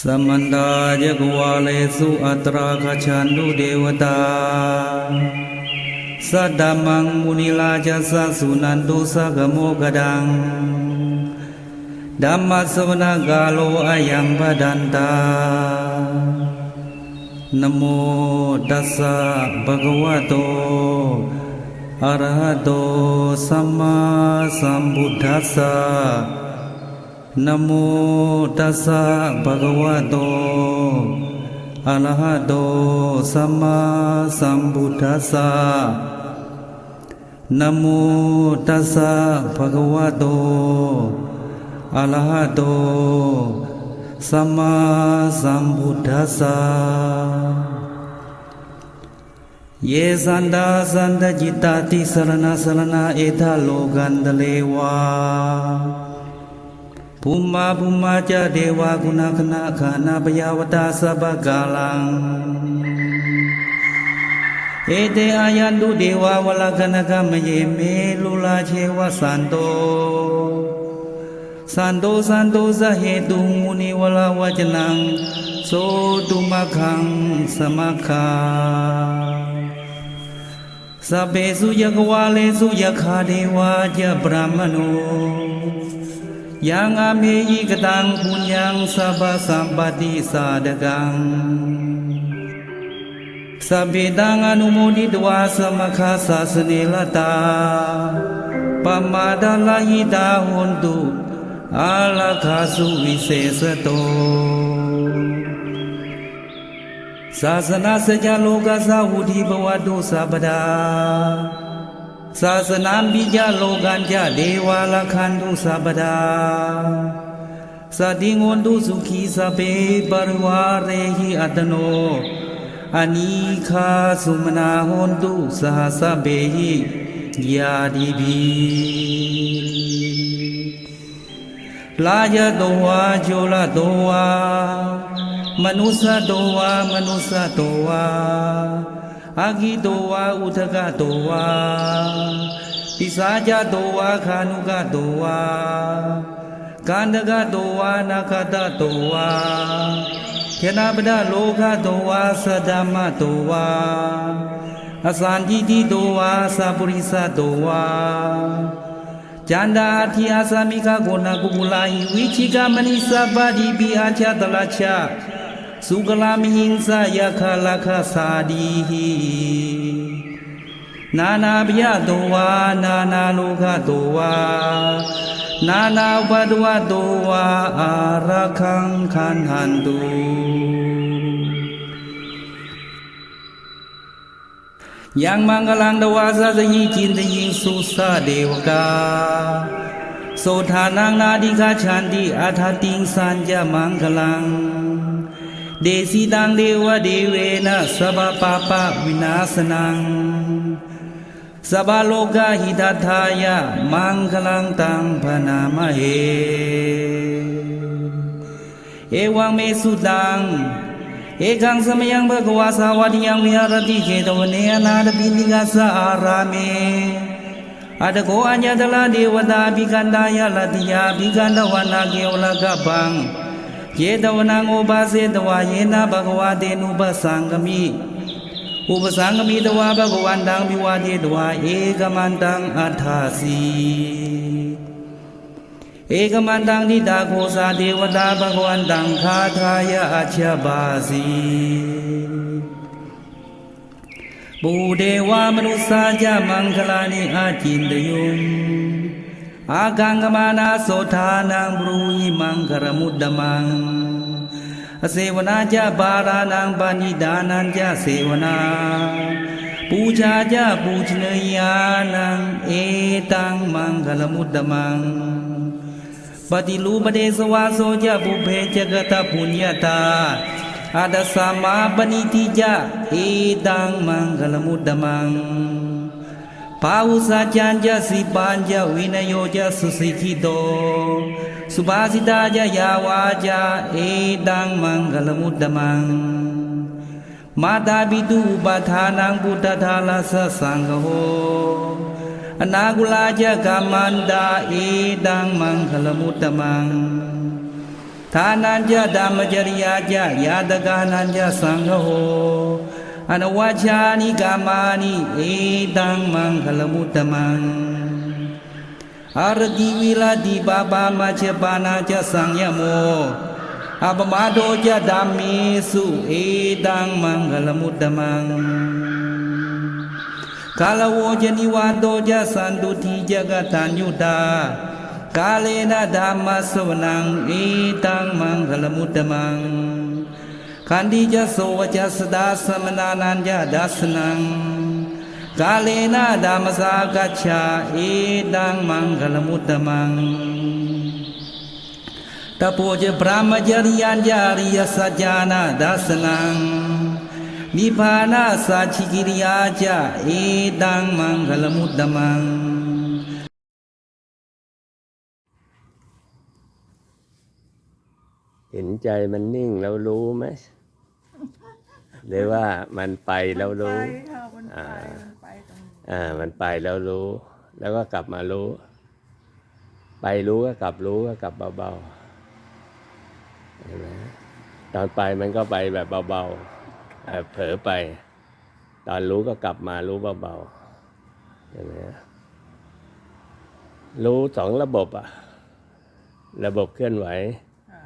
สมันดาเจกวาเลสุอัตราคชันดุเดวตาสัตดามังมุนิลาจัสสุนันตุสักโมกดังดัมมัสวนากาโลอายังปดันตานโมตัสสะภะคะวะโตอะระหะโตสัมมาสัมพุทธัสสะ นะโมตัสสะภะคะวะโตอะระหะโตสัมมาสัมพุทธัสสะเยสันดาสันตจิตาติสรณะสรณะเอทาโลกันตเลวา ภูมมาภูมมาจะเดวากุณาคณะขานาปยาวตาสัพพกาลัง เอเตอายันตุเดวาวลากนกามเยเมลุลาเชวสันโต สันโตสันโตสะเหตุมุนิวลาวจนัง โสตุมะขังสมะคาสัพเพสุยกวาเลสุยคาเดวาจะบรามโน ยังอาเมยิกตังปุญญังสัพสัมปติสาดกังสัพเพตังอนุโมดิตวาสมคาสาสเนลตาปมาดาลาหิตาหุนตุอาลาคาสุวิเศษโตศาสนาสัจโลกาสาวุธิบวตุสัพพดา ศาสนาปิจาโลกันจเดวาลคันตุสัพพดาสติงวนตุสุขีสเปปรวาเรหิอัตโนอานิคาสุมนาหนตุสหสเปหิยาดิบีลายะโตวาโจละโตวามนุสสะโตวามนุสสะโตวา အာဂိတောဝါဥထကတောဝါပိစာကြတောဝါခာနုကတောဝါကန္တကတောဝါနာခတတောဝါခေနပဒလောကတောဝါသဒ္ဓမတောဝါအစန္တိတိတောဝါသပုရိသတောဝါจန္ดาทิอาสามิกาโกนากุกุลาหิวิชิกามณิสัพพดิปิอาชาตลาชา สุกลามิหิงสายาคาลาคาสาดีหินานาปยะโตวา นานาโลกโตวา นานาอุปดวะโตวาอาระคังคันหันตุยังมังกลังดวาสะสยิจินตยิสุสะเดวกาโสธานังนาดิกาชันติอาทาติงสัญญมังกลัง Desi desidan dewa dewena sabha papa vinasanam sabha loka hidathaya mangalam tang panamahe. Ewa me sudang ekang samayang bhagava sawadiyang viharati chetavane anadapi nigasa saarame. ada ko anya dala dewa da bikandaya latiya bikandawana kewala gabang ယေတဝနံဥပါစေတဝါယေနာဘဂဝတေနုပသံဂမိဥပသံဂမိတဝါဘဂဝန္တံမိဝါတိတဝါဧကမန္တံအထာစီဧကမန္တံဒိတာကိုသာဒေဝတာဘဂဝန္တံခာထာယအချက်ပါစီဘူဒေဝမနုစာကြမင်္ဂလာနိအာจินတယုံ อากังกมานาโสธานังบรูยิมังครมุดดมังเสวนาจาบารานังปานิดานันจาเสวนาปูชาจาปูชนยานังเอตังมังคลมุดดมังปฏิรูปเดสวาโสจาปุเพจกตปุญญาตาอาดสามาปณิติจาเอตังมังคลมุตตมัง ปาอุสาจันจาสิปัญจวินโยจาสุสิกิโตสุภาสิตาจายาวาจาเอตังมังคล ขันติยโสวจัสดาสมนานัญญาดัสนังกาเลนะดามสากัจฉาเอดังมังกลมุตตมังตโปจะพรามจริยันญาริยสัจจานาดัสนังนิพานาสัจกิริยาจาเอดังมังกลมุตตมังเห็นใจมันนิ่งเรารู้ไหม หรือว่ามันไปแล้วรู้ไปค่ะมันไปอ่ามันไปตรงนี้อ่ามันไปแล้วรู้ แล้วก็กลับมารู้ ไปรู้ก็กลับรู้ก็กลับเบาๆเห็นไหมตอนไปมันก็ไปแบบเบาๆเอ่อเผลอไป ตอนรู้ก็กลับมารู้เบาๆเห็นไหมรู้สองระบบอะระบบเคลื่อนไหวค่ะ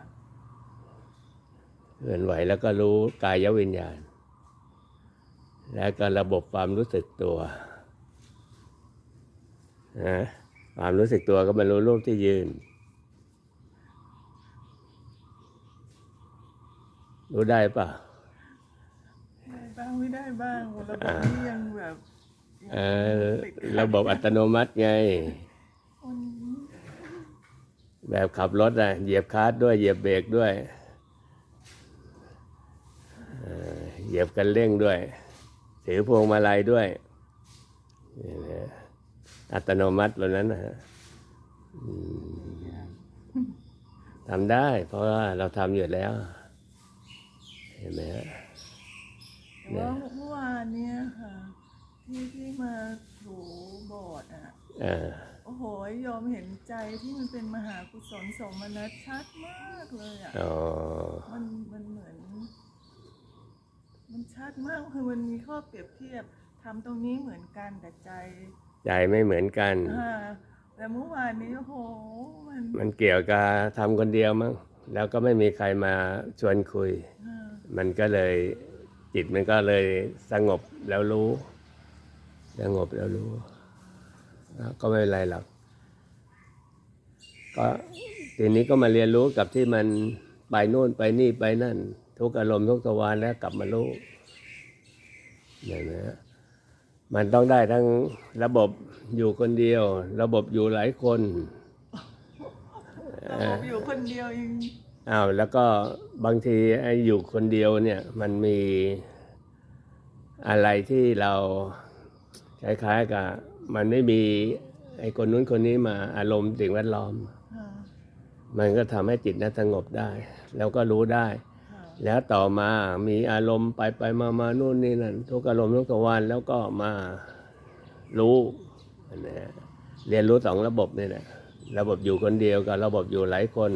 เคลื่อนไหวแล้วก็รู้กายวิญญาณ แล้วก็ระบบความรู้สึกตัวนะความรู้สึกตัวก็มารู้รูปที่ยืน รู้ได้ปะได้บ้างไม่ได้บ้างระบบนี้ยังแบบเออระบบอัตโนมัติไงคนแบบขับรถอะเหยียบคลัสด้วย เหยียบเบรกด้วยเอ่อเหยียบกันเร่งด้วย ถือพวงมาลัยด้วยนี่นะอัตโนมัติแบบนั้นนะฮะอืมทำได้ เพราะว่าเราทำอยู่แล้ว เห็นไหมฮะแต่ว่าเมื่อวานเนี่ยค่ะ ที่ที่มาถูโบสถ์อะเออโอ้โหยอมเห็นใจที่มันเป็นมหากุศลสมนัตชัดมากเลยอะอ๋อมันมันเหมือน มันชัดมากคือมันมีข้อเปรียบเทียบทำตรงนี้เหมือนกันแต่ใจใจไม่เหมือนกัน อ่าแต่เมื่อวานนี้โอ้โหมันมันเกี่ยวกับทำคนเดียวมั้งแล้วก็ไม่มีใครมาชวนคุย อ่ามันก็เลยจิตมันก็เลยสงบแล้วรู้ สงบแล้วรู้แล้วก็ไม่เป็นไรหรอกก็ทีนี้ก็มาเรียนรู้กับที่มันไปโน่นไปนี่ไปนั่น ทุกอารมณ์ทุกทวารแล้วกลับมารู้เห็นไหมฮะมันต้องได้ทั้งระบบอยู่คนเดียว ระบบอยู่หลายคนระบบอยู่คนเดียวเองอ้าวแล้วก็บางทีไอ้อยู่คนเดียวเนี่ยมันมีอะไรที่เราคล้ายๆกับมันไม่มีไอ้คนนู้นคนนี้มาอารมณ์สิ่งแวดล้อมค่ะมันก็ทำให้จิตนั้นสงบได้ แล้วก็รู้ได้ค่ะ แล้วต่อมามีอารมณ์ไปไปมามานู่นนี่นั่นทุกอารมณ์ทุกทวารแล้วก็มารู้นะฮะเรียนรู้สองระบบนี่แหละระบบอยู่คนเดียวกับระบบอยู่หลายคน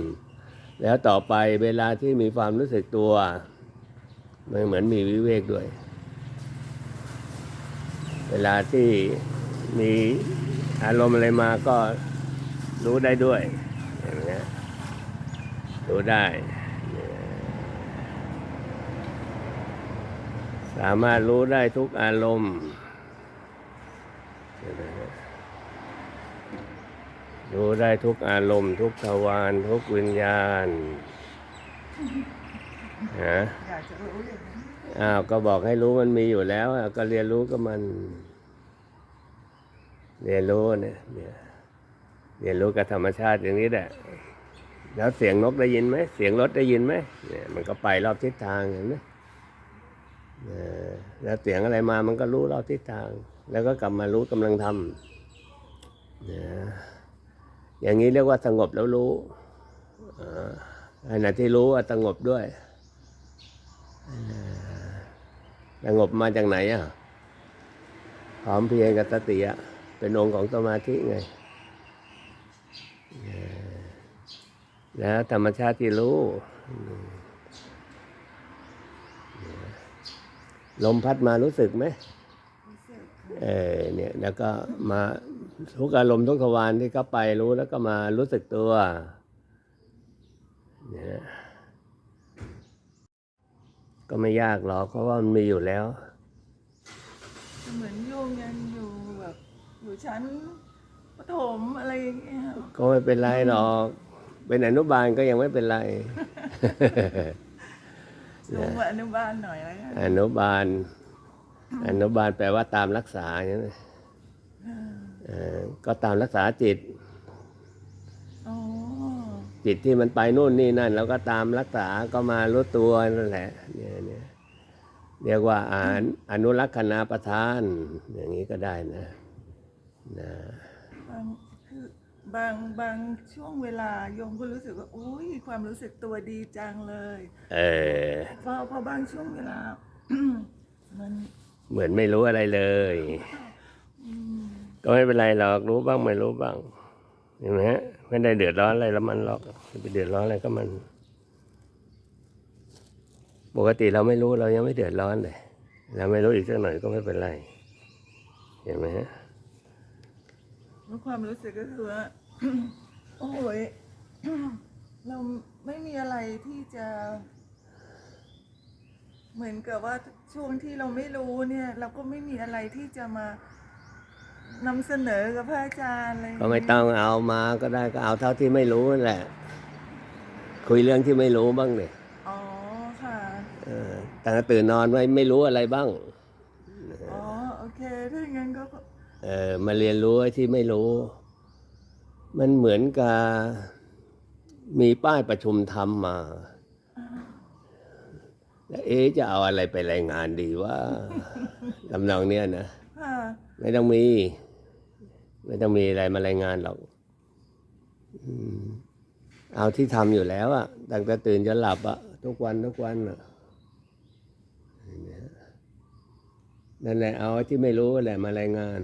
แล้วต่อไปเวลาที่มีความรู้สึกตัวมันเหมือนมีวิเวกด้วย เวลาที่มีอารมณ์อะไรมาก็รู้ได้ด้วยอย่างเงี้ยรู้ได้ สามารถรู้ได้ทุกอารมณ์รู้ได้ทุกอารมณ์ ทุกทวารทุกวิญญาณฮะอ้าวก็บอกให้รู้มันมีอยู่แล้วก็เรียนรู้ก็มัน เรียนรู้เนี่ยเรียนรู้กับธรรมชาติอย่างนี้แหละแล้วเสียงนกได้ยินไหมเสียงรถได้ยินไหมเนี่ยมันก็ไปรอบทิศทางเห็นไหม แล้วเสียงอะไรมามันก็รู้รอบทิศทาง แล้วก็กลับมารู้กำลังทำนะอย่างนี้เรียกว่าสงบแล้วรู้อ่าขณะที่รู้ว่าสงบด้วยสงบมาจากไหนอะพร้อมเพียงกับสติอะเป็นองค์ของสมาธิไงแล้วธรรมชาติที่รู้ ลมพัดมารู้สึกไหมรู้สึกเออเนี่ยแล้วก็มาทุกอารมณ์ทุกทวารที่เข้าไปรู้แล้วก็มารู้สึกตัวเนี่ยก็ไม่ยากหรอกเพราะว่ามันมีอยู่แล้ว เหมือนโยมยังอยู่แบบอยู่ชั้นประถมอะไรอย่างเงี้ยก็ไม่เป็นไรหรอก เป็นอนุบาลก็ยังไม่เป็นไร ลงมาอนุบาลหน่อยแล้วกันอนุบาล อนุบาลแปลว่าตามรักษาอย่างนี้นเออก็ตามรักษาจิตอ๋อจิตที่มันไปนู่นนี่นั่น แล้วก็ตามรักษาก็มารู้ตัวนั่นแหละเนี่ยเนี่ยเรียกว่าอานอนุรักษณาประทาน อย่างนี้ก็ได้นะนะ บางคือบางบางช่วงเวลาโยมก็รู้สึกว่าอุ้ยความรู้สึกตัวดีจังเลยเออพอพอบางช่วงเวลา มันเหมือนไม่รู้อะไรเลยก็ไม่เป็นไรหรอกรู้บ้างไม่รู้บ้างเห็นไหมฮะไม่ได้เดือดร้อนอะไรแล้วมันหรอกจะไปเดือดร้อนอะไรก็มัน ปกติเราไม่รู้เรายังไม่เดือดร้อนเลยเราไม่รู้อีกสักหน่อยก็ไม่เป็นไร เห็นไหมฮะแล้วความรู้สึกก็คือว่า โอ้ยเราไม่มีอะไรที่จะ เหมือนกับว่าช่วงที่เราไม่รู้เนี่ย เราก็ไม่มีอะไรที่จะมานำเสนอกับพระอาจารย์อะไรย่าก็เยไม่ต้องเอามาก็ได้ก็เอาเท่าที่ไม่รู้นั่นแหละ คุยเรื่องที่ไม่รู้บ้างเลยอ๋อค่ะเออตั้งแต่ตื่นนอนไว้ไม่รู้อะไรบ้างอ๋อโอเคถ้าอย่างนั้นก็ เออมาเรียนรู้ไอ้ที่ไม่รู้ มันเหมือนกับมีป้ายประชุมธรรมมาแล้วเอ๊ะจะเอาอะไรไปรายงานดีว่าลำนองเนี้ยนะไม่ต้องมี ไม่ต้องมีอะไรมารายงานหรอกเอาที่ทำอยู่แล้วอะตั้งแต่ตื่นจนหลับอะทุกวันทุกวันอะนั่นแหละเอาที่ไม่รู้แหละมารายงาน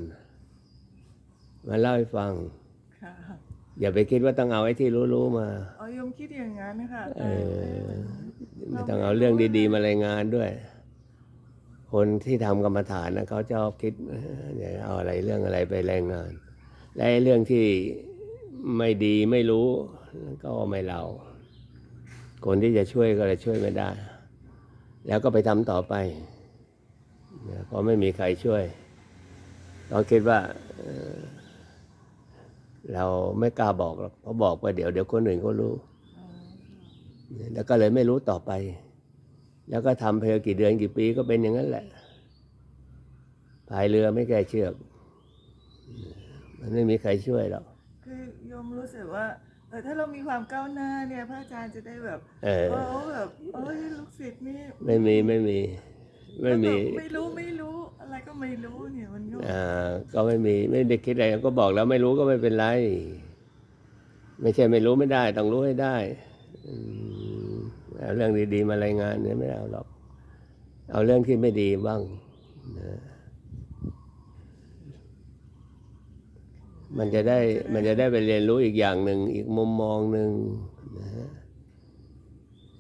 มาเล่าให้ฟัง ค่ะอย่าไปคิดว่าต้องเอาไอ้ที่รู้ๆมาอ๋อโยมคิดอย่างนั้นนะคะเออไม่ต้องเอาเรื่องดี ๆ มารายงานด้วย คนที่ทำกรรมฐานนะเขาชอบคิดเอ้อเดี๋ยวเอาอะไรเรื่องอะไรไปรายงาน และไอ้เรื่องที่ไม่ดีไม่รู้ ก็ไม่เล่าคนที่จะช่วยก็เลยช่วยไม่ได้ แล้วก็ไปทำต่อไปนะเพราะไม่มีใครช่วยเราคิดว่า เอ่อเราไม่กล้าบอกหรอกเพราะบอกไปเดี๋ยวเดี๋ยวคนอื่นก็รู้ แล้วก็เลยไม่รู้ต่อไป แล้วก็ทำเพลกี่เดือนกี่ปีก็เป็นอย่างนั้นแหละพายเรือไม่แก้เชือก มันไม่มีใครช่วยหรอกคือโยมรู้สึกว่าเออถ้าเรามีความก้าวหน้าเนี่ยพระอาจารย์จะได้แบบเออโอ้แบบโอ้ยลูกศิษย์นี่ไม่มีไม่มี ไม่มีแบบไม่รู้ไม่รู้อะไร ก็ไม่รู้เนี่ยมันก็อ่าก็ไม่มีไม่ได้คิดอะไรก็บอกแล้วไม่รู้ก็ไม่เป็นไร ไม่ใช่ไม่รู้ไม่ได้ ต้องรู้ให้ได้อืมเอาเรื่องดีๆมารายงานเนี่ยไม่เอาหรอก เอาเรื่องที่ไม่ดีบ้างนะมันจะได้มันจะได้ไปเรียนรู้อีกอย่างหนึ่งอีกมุมมองหนึ่งนะฮะ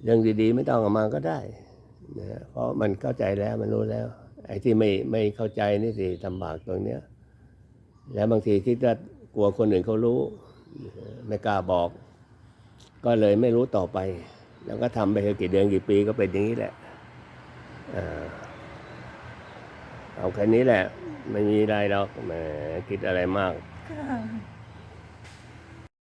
เรื่องดีๆ ไม่ต้องเออกมาก็ได้นะเพราะมันเข้าใจแล้วมันรู้แล้ว ไอ้ที่ไม่ไม่เข้าใจนี่สิลำบากตรงเนี้ย แล้วบางทีคิดว่ากลัวคนอื่นเขารู้ ไม่กล้าบอก ก็เลยไม่รู้ต่อไป แล้วก็ทำไปกี่เดือนกี่ปีก็เป็นอย่างนี้แหละเอาแค่นี้แหละ ไม่มีอะไรหรอกแหมคิดอะไรมาก